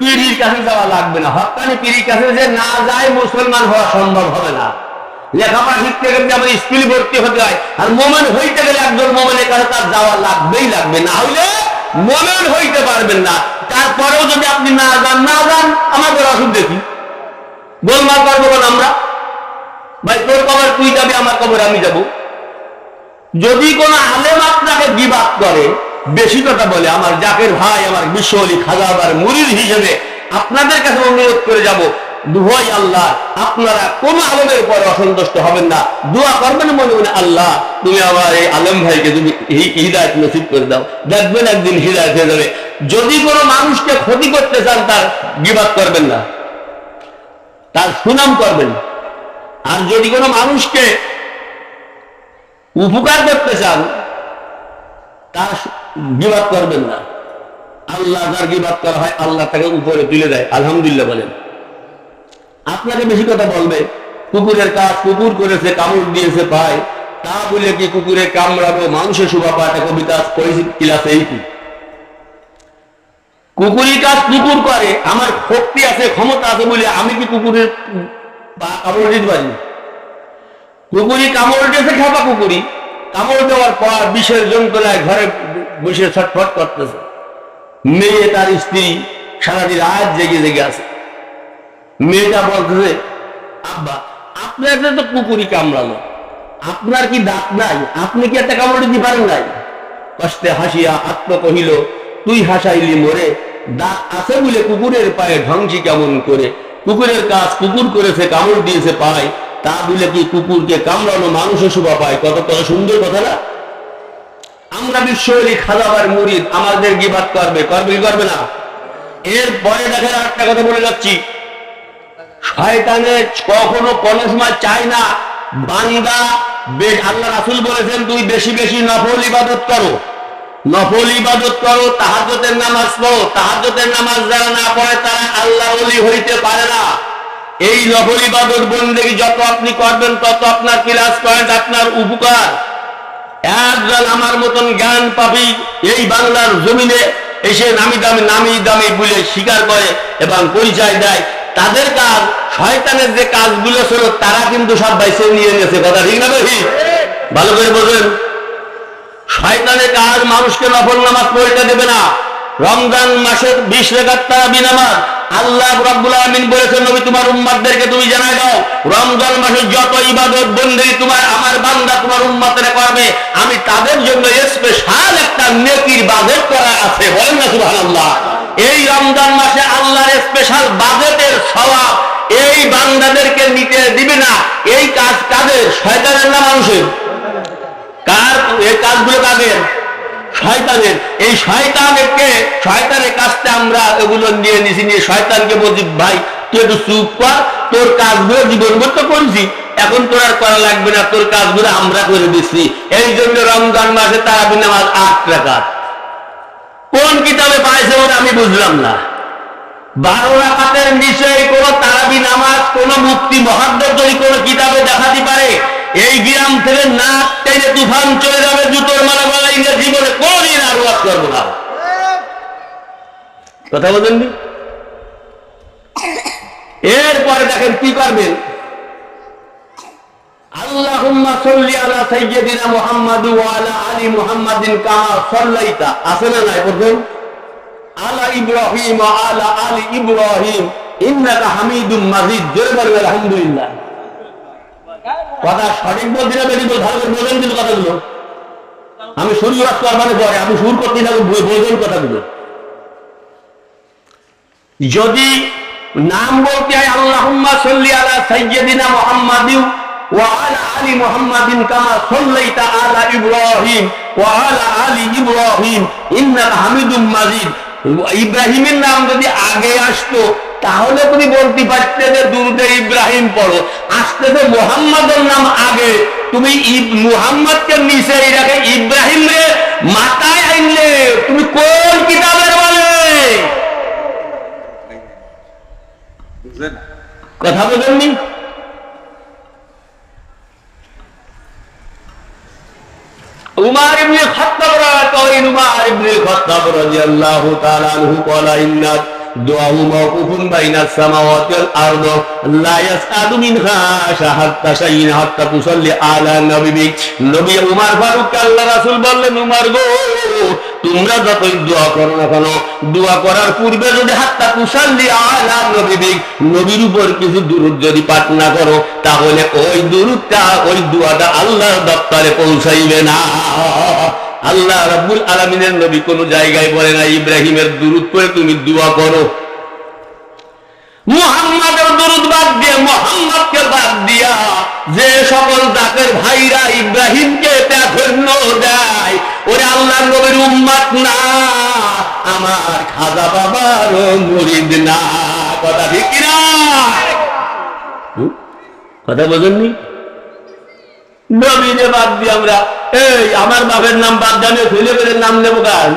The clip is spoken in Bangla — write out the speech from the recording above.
পীরির কাছে যাওয়া লাগবে না। হকানি পীরির কাছে যে না যায় মুসলমান হওয়া সম্ভব হবে না। লেখাপড়া শিখতে গেলে আমার স্কুল ভর্তি হতে হয়, আর মোমেন হইতে গেলে একজন মোমেনের কাছে তার যাওয়া লাগবেই লাগবে। না হইলে মোমেন হইতে পারবেন না। তারপরেও যদি আপনি না যান না যান, আমাদের অসুবিধা কি গোলমাল করব কেন আমরা। ভাই, তোর কবর তুই যাবি, আমার কবর আমি যাব। যদি কোন আলেম আপনাকে বিবাদ করে বেশি কথা বলে, আমার জাকের ভাই, আমার বিশ্ব অলি খাজা আবার মুরিদ হিসেবে আপনাদের কাছে অনুরোধ করে যাব, দুহাই আল্লাহ, আপনারা কোন আলমের পরে অসন্তুষ্ট হবেন না। দোয়া করবেন মনে মনে, আল্লাহ, তুমি আমার এই আলম ভাইকে তুমি হৃদায়ত নসিব করে দাও। দেখবেন একদিন হৃদায়ত হয়ে যাবে। যদি কোনো মানুষকে ক্ষতি করতে চান, তার বিবাদ করবেন না। তার সুনাম করবেন আর যদি কোনো মানুষকে উপকার করতে চান, তার গিবাদ করবেন না। আল্লাহ যার গিবাদ করা হয়, আল্লাহ তাকে উপরে তুলে দেয়। আলহামদুলিল্লাহ বলেন। আপনাকে বেশি কথা বলবে, কুকুরের কাজ কুকুর করেছে, কামড় দিয়েছে পায় তা বলে কি কুকুরে কামড়াবো মানুষের শুভা পাঠা কবিতা পড়েছি, ক্লাসে কি? কুকুরি কাজ কুকুর করে, আমার শক্তি আছে, ক্ষমতা আছে বলে আমি কি কুকুরের কামড় দিতে পারি? কুকুরি কামড় দিয়েছে খাবা কুকুরি কামড় দেওয়ার পর বিষের যন্ত্রণায় ঘরে বসে ছটফট করতেছে। মেয়ে তার স্ত্রী সারাদিন রাত জেগে জেগে আছে। মেয়েটা বলতেছে, আব্বা, আপনার তো কুকুরি কামড়ালো। আপনার কি দাঁত নাই? আপনি কি একটা কামড় দিতে পারেন নাই? কষ্টে হাসিয়া আত্ম কহিল, তুই হাসাইলি মরে, দাঁত আছে বলে কুকুরের পায়ে ধ্বংসি কেমন করে? কুকুরের কাজ কুকুর করেছে, কামড় দিয়েছে পায় তা বলে কি কুকুরকে কামড়ানো মানুষের শোভা পায়? কত কত সুন্দর কথা না? মুরিদ আমাদের গিবাদ করবে করবে করবে না? দেখেন একটা কথা বলে যাচ্ছি। কখনো কোনো সময় চায় না, বান্দা আল্লাহ রাসুল বলেছেন তুই বেশি বেশি নফল ইবাদত করো। নফল ইবাদত করো তাহাজতের নামাজ পড়ো। তাহাজতের নামাজ যারা না পড়ে, তারা আল্লাহ হইতে পারে না। এই নফল ইবাদত বন্দেগী যত আপনি করবেন, তত আপনার ক্লাস পয়েন্ট আপনার উপকার। একজন আমার মতন জ্ঞান পাবি, এই বাংলার জমিনে এসে নামি দামি নামি দামি বলে স্বীকার করে এবং পরিচয় দেয়। তাদের কাজ, শয়তানের যে কাজগুলো ছিল, তারা কিন্তু সব বাইসে নিয়ে গেছে কথা ঠিক না ভাই ভালো করে বলবেন শয়তানের কাজ মানুষকে নফল নামাজ পড়তে দেবে না। রমজান মাসের বিশ রেখার তারা বিনামাজ আল্লাহ রাব্বুল আলামিন বলেছেন, নবী, তোমার উম্মাতদেরকে তুমি জানাই দাও, রমজান মাসে যত ইবাদত বন্দেগী তোমার, আমার বান্দা তোমার উম্মাতেরা করবে আমি তাদের জন্য স্পেশাল একটা নেকির বাজেট করা আছে। বলেন না, সুবহানাল্লাহ। এই রমজান মাসে আল্লাহর স্পেশাল বাজেটের স্বভাব এই বান্দাদেরকে নিতে দিবে না। এই কাজ কাদের? শয়তানের না মানুষের? কার? এই কাজগুলো কাদের? শয়তানের, এই শয়তানকে, শয়তানের কাজটা আমরা এগুলো নিয়ে নিছি, নিয়ে শয়তানকে বলছি, ভাই, তুই একটু চুপ কর, তোর কাজগুলো জীবন তো করেছি, এখন তোর আর করা লাগবে না, তোর কাজগুলো আমরা করে দিচ্ছি। এই জন্য রমজান মাসে তারাবি নামাজ আট টাকা কোন কিতাবে পাইছে ওটা আমি বুঝলাম না। বারো রাখাতের নিচে কোন তারাবি নামাজ, কোন মুক্তি মহাদ্দের যদি কোন কিতাবে দেখাতে পারে, এই গ্রাম থেকে নাক টেনে তুফান চলে যাবে জুতোর কথা বলেন এরপরে দেখেন কি করবেন আলা কথা সঠিক বলছি না কিন্তু কথাগুলো। আমি ওয়াজ করবানে পরে, আমি সুর করতে না বলবেন কথাগুলো যদি নাম বলতে হয়, আল্লাহুম্মা সাল্লি আলা সাইয়্যিদিনা মুহাম্মাদিন ওয়া আলা আলি মুহাম্মাদিন কামা সাল্লাইতা আলা ইব্রাহিম ওয়া আলা আলি ইব্রাহিম হামিদুম মাজিদ। ইব্রাহিমের নাম যদি আগে আসতো, তাহলে তুমি বলতে পারতে যে, দুরুদে ইব্রাহিম পড়ো। আসতে তো মোহাম্মদের নাম আগে। তুমি মুহাম্মদকে নিচে রাখে ইব্রাহিম মাথায় আইলে তুমি কোন কিতাবের বলে? কথা বলেননি। উমার ইবনে খাত্তাব রাদিয়াল্লাহু তাআলা আনহু বলা ইন্না তোমরা যতই দোয়া করো না কেন, দোয়া করার পূর্বে যদি হাত্তা তুসাল্লি আলা নবী নবীর উপর কিছু দুরূদ যদি পাঠ না করো, তাহলে ওই দুরূদটা, ওই দোয়াটা আল্লাহর দপ্তরে পৌঁছাইবে না। আল্লাহ রাব্বুল আলামিনের নবী কোন জায়গায় বলে না ইব্রাহিমের দুরূদ পড়ে তুমি দোয়া করো। ইব্রাহিমকে দেয়, ওরে আল্লাহ না। কথা বোঝেননি? নবীরে বাদ দিয়ে আমরা এই আমার বাপের নাম বাদ জানে ছেলেমেয়ের নাম নেব কার